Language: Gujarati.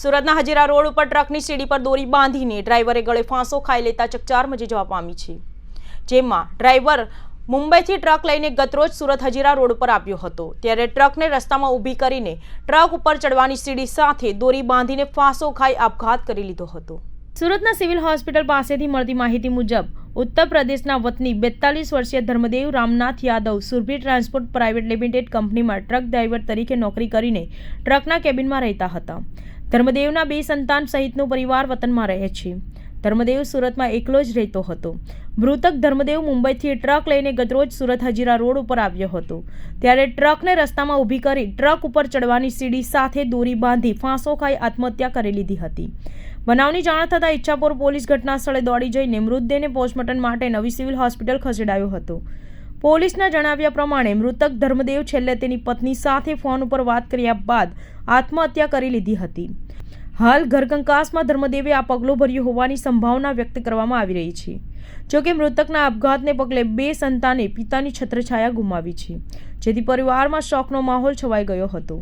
સુરતના હજીરા રોડ ઉપર ટ્રકની સીડી પર દોરી બાંધીને ડ્રાઈવરે ગળે ફાંસો ખાઈ લેતા ચકચાર મચી જવા પામી છે. જેમાં ડ્રાઈવર મુંબઈથી ટ્રક લઈને ગતરોજ સુરત હજીરા રોડ પર આવ્યો હતો. ત્યારે ટ્રકને રસ્તામાં ઊભી કરીને ટ્રક ઉપર ચડવાની સીડી સાથે દોરી બાંધીને ફાંસો ખાઈ આપઘાત કરી લીધો હતો. સુરતના સિવિલ હોસ્પિટલ પાસેથી મળતી માહિતી મુજબ, ઉત્તર પ્રદેશના વતની બેતાલીસ વર્ષીય Dharmadev Ramnath Yadav Surbhi transport private limited કંપનીમાં ટ્રક ડ્રાઈવર તરીકે નોકરી કરીને ટ્રકના કેબિનમાં રહેતા હતા. ધર્મદેવના બે સંતાન સહિતનો પરિવાર વતનમાં રહે છે. ધર્મદેવ સુરતમાં એકલો જ રહેતો હતો. મૃતક ધર્મદેવ મુંબઈથી ટ્રક લઈને ગતરોજ સુરત હજીરા રોડ ઉપર આવ્યો હતો. ત્યારે ટ્રકને રસ્તામાં ઊભી કરી ટ્રક ઉપર ચડવાની સીડી સાથે દોરી બાંધી ફાંસો ખાઈ આત્મહત્યા કરી લીધી હતી. બનાવની જાણ થતાં ઈચ્છાપુર પોલીસ ઘટના સ્થળે દોડી જઈને મૃતદેહને પોસ્ટમોર્ટમ માટે નવી સિવિલ હોસ્પિટલ ખસેડાયો હતો. પોલીસના જણાવ્યા પ્રમાણે મૃતક ધર્મદેવ છેલ્લે તેની પત્ની સાથે ફોન ઉપર વાત કર્યા બાદ આત્મહત્યા કરી લીધી હતી. હાલ ઘરકંકાસમાં ધર્મદેવે આ પગલું ભર્યું હોવાની સંભાવના વ્યક્ત કરવામાં આવી રહી છે. જોકે મૃતકના આપઘાતને પગલે બે સંતાને પિતાની છત્રછાયા ગુમાવી છે, જેથી પરિવારમાં શોકનો માહોલ છવાઈ ગયો હતો.